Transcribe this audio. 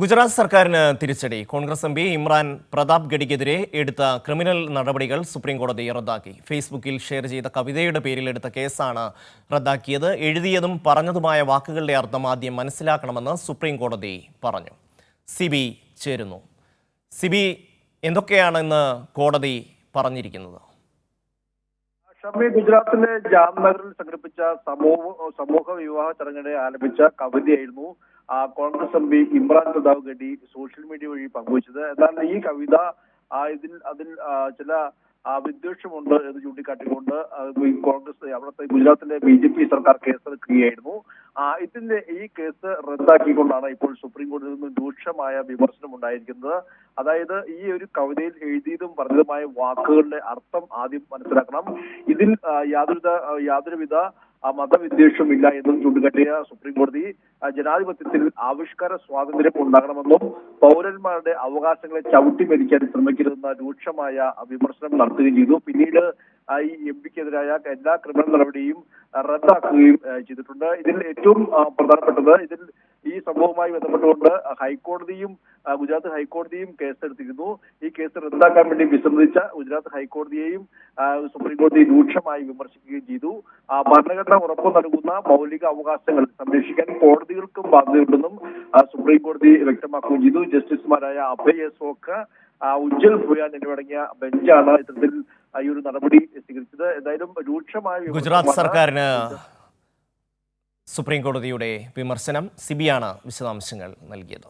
ഗുജറാത്ത് സർക്കാരിന് തിരിച്ചടി. Congress M P Imran Pratap ഗഡിക്കെതിരെ എടുത്ത ക്രിമിനൽ നടപടികൾ സുപ്രീം കോടതി റദ്ദാക്കി. ഫേസ്ബുക്കിൽ ഷെയർ ചെയ്ത കവിതയുടെ പേരിൽ എടുത്ത കേസാണ് റദ്ദാക്കിയത്. എഴുതിയതും പറഞ്ഞതുമായ വാക്കുകളുടെ അർത്ഥം ആദ്യം മനസ്സിലാക്കണമെന്ന് സുപ്രീം കോടതി പറഞ്ഞു. സിബി ചേരുന്നു. സിബി എന്തൊക്കെയാണ് ഇന്ന് കോടതി പറഞ്ഞിരിക്കുന്നത്? ഗുജറാത്തിലെ ജാംനഗറിൽ സംഘടിപ്പിച്ച സമൂഹ സമൂഹ വിവാഹ ചടങ്ങിനെ ആലപിച്ച കവിതയായിരുന്നു Congress M P Imran Pratapgarhi social media വഴി പങ്കുവച്ചത്. എന്നാൽ ഈ കവിത ഇതിൽ അതിൽ ചില വിദ്വേഷമുണ്ട് എന്ന് ചൂണ്ടിക്കാട്ടിക്കൊണ്ട് കോൺഗ്രസ് അവിടുത്തെ ഗുജറാത്തിലെ ബി ജെ പി സർക്കാർ കേസെടുക്കുകയായിരുന്നു ഇതിന്റെ ഈ കേസ് റദ്ദാക്കിക്കൊണ്ടാണ് ഇപ്പോൾ സുപ്രീം കോടതിയിൽ നിന്ന് രൂക്ഷമായ വിമർശനം ഉണ്ടായിരിക്കുന്നത്. അതായത് ഈ ഒരു കവിതയിൽ എഴുതിയതും പറഞ്ഞതുമായ വാക്കുകളുടെ അർത്ഥം ആദ്യം മനസ്സിലാക്കണം. ഇതിൽ യാതൊരുവിധ യാതൊരുവിധ മതവിദ്വേഷമില്ല എന്നും ചൂണ്ടിക്കാട്ടിയ സുപ്രീം കോടതി ജനാധിപത്യത്തിൽ ആവിഷ്കാര സ്വാതന്ത്ര്യം ഉണ്ടാകണമെന്നും പൗരന്മാരുടെ അവകാശങ്ങളെ ചവിട്ടി മരിക്കാൻ ശ്രമിക്കരുതെന്ന രൂക്ഷമായ വിമർശനം നടത്തുകയും ചെയ്തു. പിന്നീട് ഈ എം പിക്കെതിരായ എല്ലാ ക്രിമിനൽ നടപടിയും റദ്ദാക്കുകയും ചെയ്തിട്ടുണ്ട്. ഇതിൽ ഏറ്റവും പ്രധാനപ്പെട്ടത് ഇതിൽ ഈ സംഭവവുമായി ബന്ധപ്പെട്ടുകൊണ്ട് ഹൈക്കോടതിയും ഗുജറാത്ത് ഹൈക്കോടതിയും കേസെടുത്തിരുന്നു. ഈ കേസ് റദ്ദാക്കാൻ വേണ്ടി വിസമ്മതിച്ച ഗുജറാത്ത് ഹൈക്കോടതിയെയും സുപ്രീം കോടതി രൂക്ഷമായി വിമർശിക്കുകയും ചെയ്തു. ആ, ഭരണഘടന ഉറപ്പു നൽകുന്ന മൗലിക അവകാശങ്ങൾ സംരക്ഷിക്കാൻ കോടതികൾക്കും ബാധ്യതയുണ്ടെന്നും സുപ്രീം കോടതി വ്യക്തമാക്കുകയും ചെയ്തു. ജസ്റ്റിസുമാരായ അഭയ് എസോക്ക് ഉജ്ജൽ ഭൂയാൻ എന്നിവരടങ്ങിയ ബെഞ്ചാണ് ഇത്തരത്തിൽ ഈ ഒരു നടപടി സ്വീകരിച്ചത്. എന്തായാലും രൂക്ഷമായ ഗുജറാത്ത് സർക്കാരിന് സുപ്രീം കോടതിയുടെ വിമർശനം സിബിയാണ് വിശദാംശങ്ങൾ നൽകിയത്.